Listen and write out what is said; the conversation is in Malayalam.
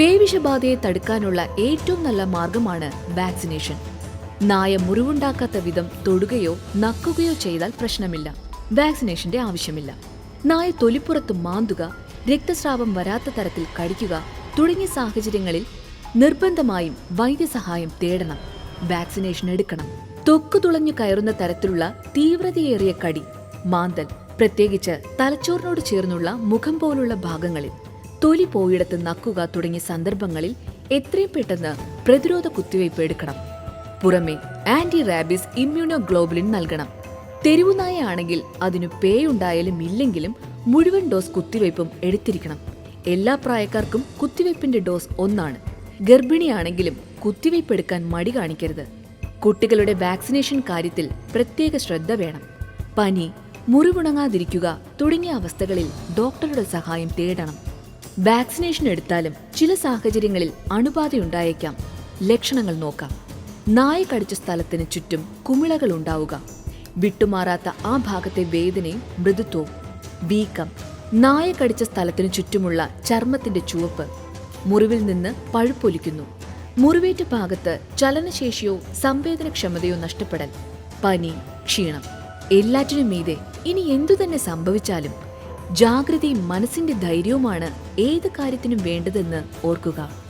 പേവിഷബാധയെ തടുക്കാനുള്ള ഏറ്റവും നല്ല മാർഗമാണ് വാക്സിനേഷൻ. നായ മുറിവുണ്ടാക്കാത്ത വിധം തൊടുകയോ നക്കുകയോ ചെയ്താൽ പ്രശ്നമില്ല. വാക്സിനേഷന്റെ ആവശ്യമില്ല. നായ തൊലിപ്പുറത്ത് മാന്തുക രക്തസ്രാവം വരാത്ത തരത്തിൽ കടിക്കുക തുടങ്ങിയ സാഹചര്യങ്ങളിൽ നിർബന്ധമായും വൈദ്യസഹായം തേടണം. വാക്സിനേഷൻ എടുക്കണം. തൊക്കു തുളഞ്ഞു കയറുന്ന തരത്തിലുള്ള തീവ്രതയേറിയ കടി മാന്തൽ പ്രത്യേകിച്ച് തലച്ചോറിനോട് ചേർന്നുള്ള മുഖം പോലുള്ള ഭാഗങ്ങളിൽ. തൊലി പോയിടത്ത് നക്കുക തുടങ്ങിയ സന്ദർഭങ്ങളിൽ എത്രയും പെട്ടെന്ന് പ്രതിരോധ കുത്തിവയ്പ് എടുക്കണം. പുറമെ ആന്റി റാബിസ് ഇമ്മ്യൂണോ ഇമ്മ്യൂണോഗ്ലോബുലിൻ നൽകണം തെരുവുനായ ആണെങ്കിൽ അതിനു പേ ഉണ്ടായാലും ഇല്ലെങ്കിലും മുഴുവൻ ഡോസ് കുത്തിവയ്പും എടുത്തിരിക്കണം. എല്ലാ പ്രായക്കാർക്കും കുത്തിവയ്പിന്റെ ഡോസ് ഒന്നാണ്. ഗർഭിണിയാണെങ്കിലും കുത്തിവയ്പ് എടുക്കാൻ മടി കാണിക്കരുത്. കുട്ടികളുടെ വാക്സിനേഷൻ കാര്യത്തിൽ പ്രത്യേക ശ്രദ്ധ വേണം. പനി മുറിവുണങ്ങാതിരിക്കുക തുടങ്ങിയ അവസ്ഥകളിൽ ഡോക്ടറുടെ സഹായം തേടണം. വാക്സിനേഷൻ എടുത്താലും ചില സാഹചര്യങ്ങളിൽ അണുബാധയുണ്ടായേക്കാം. ലക്ഷണങ്ങൾ നോക്കാം. നായ കടിച്ച സ്ഥലത്തിന് ചുറ്റും കുമിളകൾ ഉണ്ടാവുക. വിട്ടുമാറാത്ത ആ ഭാഗത്തെ വേദനയും മൃദുത്വവും. വീക്കം. നായ കടിച്ച സ്ഥലത്തിന് ചുറ്റുമുള്ള ചർമ്മത്തിന്റെ ചുവപ്പ്. മുറിവിൽ നിന്ന് പഴുപ്പൊലിക്കുന്നു. മുറിവേറ്റ ഭാഗത്ത് ചലനശേഷിയോ സംവേദനക്ഷമതയോ നഷ്ടപ്പെടൽ. പനി ക്ഷീണം. എല്ലാറ്റിനും മീതെ ഇനി എന്തു തന്നെ സംഭവിച്ചാലും ജാഗ്രതയും മനസ്സിന്റെ ധൈര്യവുമാണ് ഏത് കാര്യത്തിനും വേണ്ടതെന്ന് ഓർക്കുക.